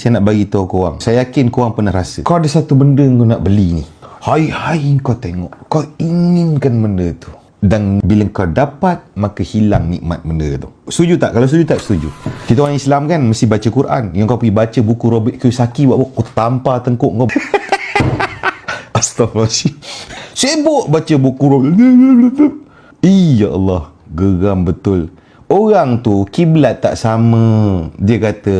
Saya nak bagi tahu korang. Saya yakin korang pernah rasa. Kau ada satu benda kau nak beli ni. Hai-hai kau tengok. Kau inginkan benda tu. Dan bila kau dapat, maka hilang nikmat benda tu. Setuju tak? Kalau setuju tak, setuju. Kita orang Islam kan mesti baca Quran. Yang kau pergi baca buku Robert Kiyosaki buat apa? Kau tampar tengkuk kau. Astaghfirullahaladzim. Sibuk baca buku Robert. Iya Allah. Geram betul. Orang tu kiblat tak sama. Dia kata,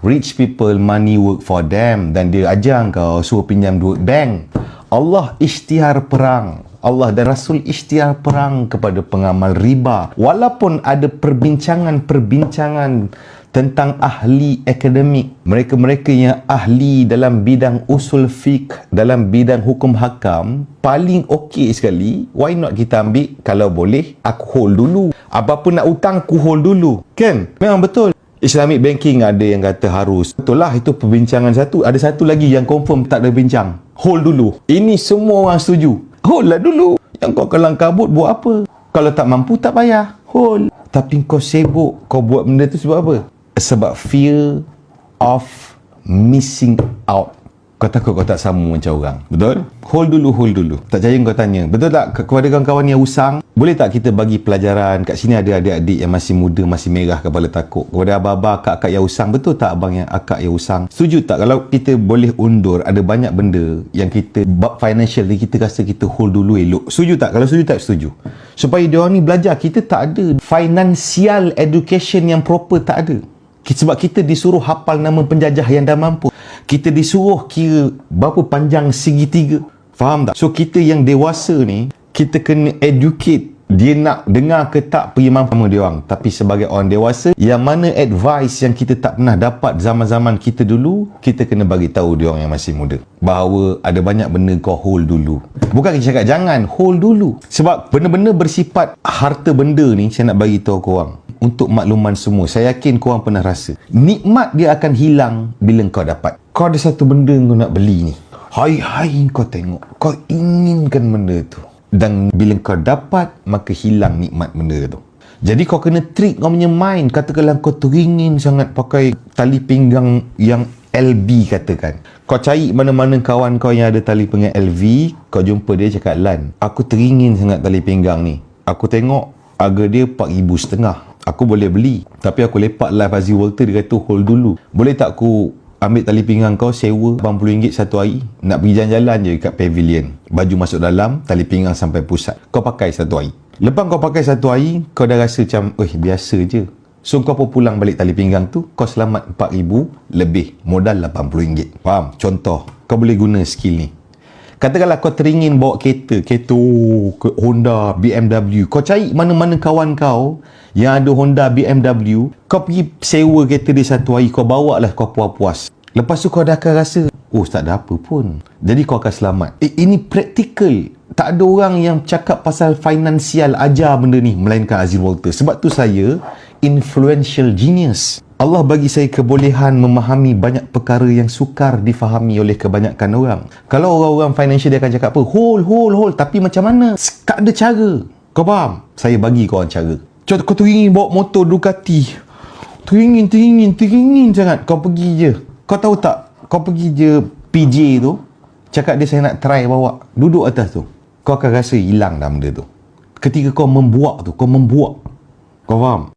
rich people money work for them. Dan dia ajar kau suruh pinjam duit bank. Allah isytihar perang. Allah dan Rasul isytihar perang kepada pengamal riba. Walaupun ada perbincangan-perbincangan tentang ahli akademik, mereka-mereka yang ahli dalam bidang usul fiqh, dalam bidang hukum hakam, paling okey sekali, why not kita ambil kalau boleh, aku hold dulu. Apa pun nak utang, aku hold dulu. Kan? Memang betul. Islamic banking ada yang kata harus. Betul lah itu perbincangan satu. Ada satu lagi yang confirm tak ada bincang. Hold dulu. Ini semua orang setuju. Hold lah dulu. Yang kau kelang kabut buat apa? Kalau tak mampu tak payah. Hold. Tapi kau sibuk. Kau buat benda tu sebab apa? Sebab fear of missing out. Kau takut kau tak sama macam orang. Betul? Hold dulu, hold dulu. Tak percaya kau tanya. Betul tak kepada kawan-kawan yang usang? Boleh tak kita bagi pelajaran? Kat sini ada adik-adik yang masih muda, masih merah kepala takut. Kepada abang-abang, akak-akak yang usang. Betul tak abang yang akak yang usang? Setuju tak kalau kita boleh undur, ada banyak benda yang kita, bab financial ni kita rasa kita hold dulu elok. Setuju tak? Kalau setuju tak, setuju. Supaya dia orang ni belajar. Kita tak ada financial education yang proper, tak ada. Sebab kita disuruh hafal nama penjajah yang dah mampu. Kita disuruh kira berapa panjang segitiga. Faham tak? So kita yang dewasa ni, kita kena educate. Dia nak dengar ke tak pergi mampu sama dia orang. Tapi sebagai orang dewasa yang mana advice yang kita tak pernah dapat zaman-zaman kita dulu kita kena bagi tahu dia orang yang masih muda. Bahawa ada banyak benda kau hold dulu. Bukan kita cakap jangan hold dulu. Sebab benda-benda bersifat harta benda ni saya nak bagi tahu kau orang untuk makluman semua saya yakin kau orang pernah rasa nikmat dia akan hilang bila kau dapat. Kau ada satu benda kau nak beli ni. Hai-hai kau tengok kau inginkan benda tu dan bila kau dapat maka hilang nikmat benda tu. Jadi kau kena trick kau punya mind. Katakanlah kau teringin sangat pakai tali pinggang yang LB katakan. Kau cari mana-mana kawan kau yang ada tali pinggang LV kau jumpa dia cakap Lan aku teringin sangat tali pinggang ni. Aku tengok harga dia 4,000 setengah. Aku boleh beli tapi aku lepak live Aziz Walter dia kata hold dulu. Boleh tak aku ambil tali pinggang kau sewa RM80 satu hari. Nak pergi jalan-jalan je kat pavilion. Baju masuk dalam tali pinggang sampai pusat. Kau pakai satu hari. Lepas kau pakai satu hari kau dah rasa macam eh biasa je. So kau pun pulang balik tali pinggang tu kau selamat RM4,000 lebih. Modal RM80 faham? contoh kau boleh guna skill ni Katakanlah kau teringin bawa kereta, kereta oh, Honda, BMW. Kau cari mana-mana kawan kau yang ada Honda, BMW. Kau pergi sewa kereta dia satu hari, kau bawa lah kau puas-puas. Lepas tu kau dah akan rasa, oh tak ada apa pun. Jadi kau akan selamat. Eh, ini praktikal. Tak ada orang yang cakap pasal finansial ajar benda ni melainkan Aziz Walter. Sebab tu saya influential genius. Allah bagi saya kebolehan memahami banyak perkara yang sukar difahami oleh kebanyakan orang. Kalau orang-orang financial dia akan cakap apa? Hold, hold, hold. Tapi macam mana? Tak ada cara. Kau faham? Saya bagi kau orang cara. Contoh kau teringin bawa motor Ducati. Teringin, teringin, teringin sangat. Kau pergi je. Kau tahu tak? Kau pergi je PJ tu. Cakap dia saya nak try bawa. Duduk atas tu. Kau akan rasa hilang dah benda tu. Ketika kau membuak tu, kau membuak. Kau faham?